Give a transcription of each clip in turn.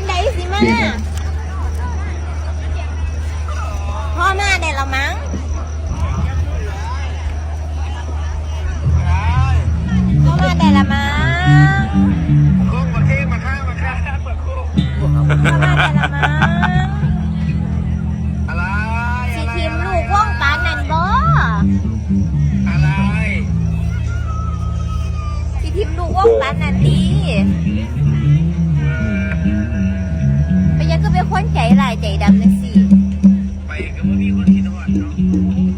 นใดสิมาพ่อมาได้แล้วมั้งพ่อมาได้ล้วมั้งโค้งมาเทมาข้ามาข้างเปิดค้งพ่อมาได้ล้วมั้งอะไรสิทีมลูกว่องปานนั่นบ่อะไรสิทีมลูกว่องปานนั่นดีายใจดำจังสิไปกับว่ามีคนคิดว่าเนาะ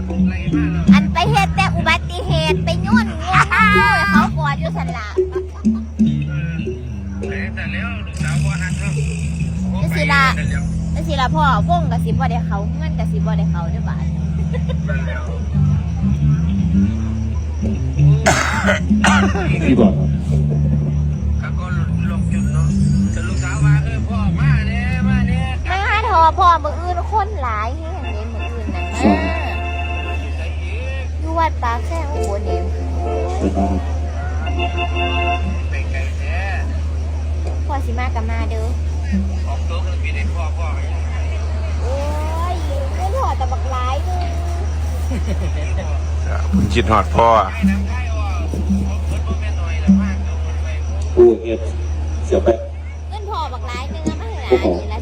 อะไรมากเราอันไปเหตุแต่อุบัติเหตุไปยุ่นงูงูเขากอดอยู่สันละแต่แล้วลูกสาวว่าหันเนาะนั่นสิละพ่อวงกับสิบ่ได้เขาเงินกับสิบ่ได้เขาเด้วยบาทพี่บอกครับ อพ่อมืออื่นคนหลายแห่งนี้มืออื่นนั่นมาอยู่วัดปากแซงอุบลเองไปบ้านไปไกลแท้พ่อสิมากับมาเด้อออกตัวกันปีนี้พ่อพ่อไปโอ้ยไม่ถอดแต่บักหลายนึงคุณคิดหอดพ่อให้น้ำไข่ออกเปิดโมเมนต์หน่อยละมากตัวไปกู้เงียบเสียไปเงินพ่อบักหลายนึงอะมาให้หลานนี่ละ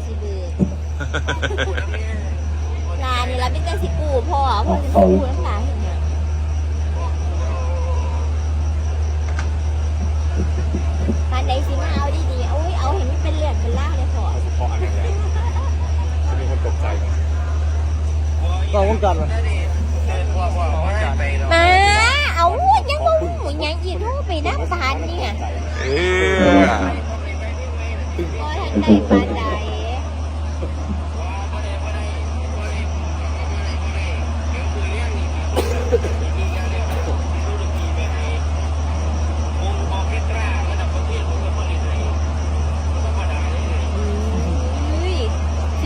สิเบือห ลานนี่ละเป็นแต่สิกูพ่อพ่อจะมากูน้ำหลาเห็นไหมปานใดสิมาเอาดีๆเอาไว้เอาเห็นมันเป็นเลือดเป็นล่างเลยพ่อก็วงจรวะพ่อพ่อพ่อไปเนาะมา เอายังบ่หูยังอีกโทรไปน้ำตาลเนี่ยเออโอ้ยทันใดปานใด อุ้ยสิ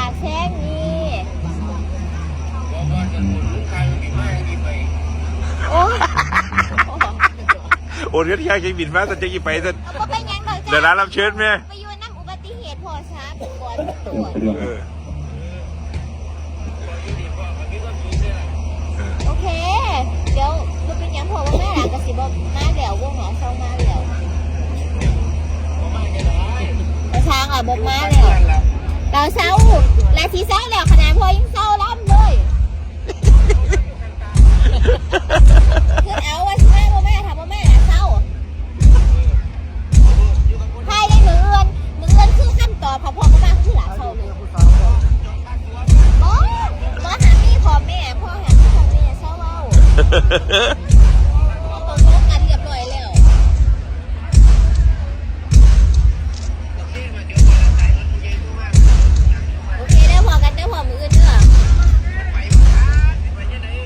โอ้ยโอนเงินที่ยากจะบินมาแต่จะกี่ไปแต่เอาบ่เป็นหยังดอกเดี๋ยวร้าจ้านรับเชิญไหมไปอยู่น้ำอุบัติเหตุพ่อช้าก่อนตัวเป็นเรื่องเออโอเค เดี๋ยวบ่เป็นหยังพ่อว่าแม่หลานกสิบ่มาแล้ววงหมอเศร้ามาแล้วแต่ช้างอะบ่มาแล้วเราเศร้าและที่เศร้าแล้วขนาดพอยังเศร้าล้ำเลย กันเรียบร้อยแล้วโอเคได้พอกันได้พอมืออือนเด้อ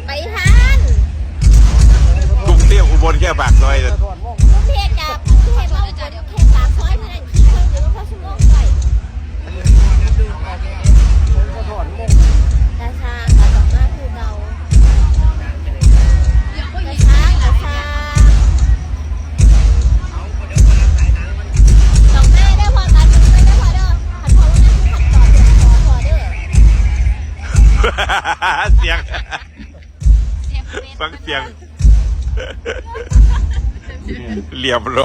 ไปทันกรุงเทพอุบลแค่ปากซอยแต่กรุงเทพ เสียงเสียงเวทฟังเสียงเนี่ยเหลี่ยมรอ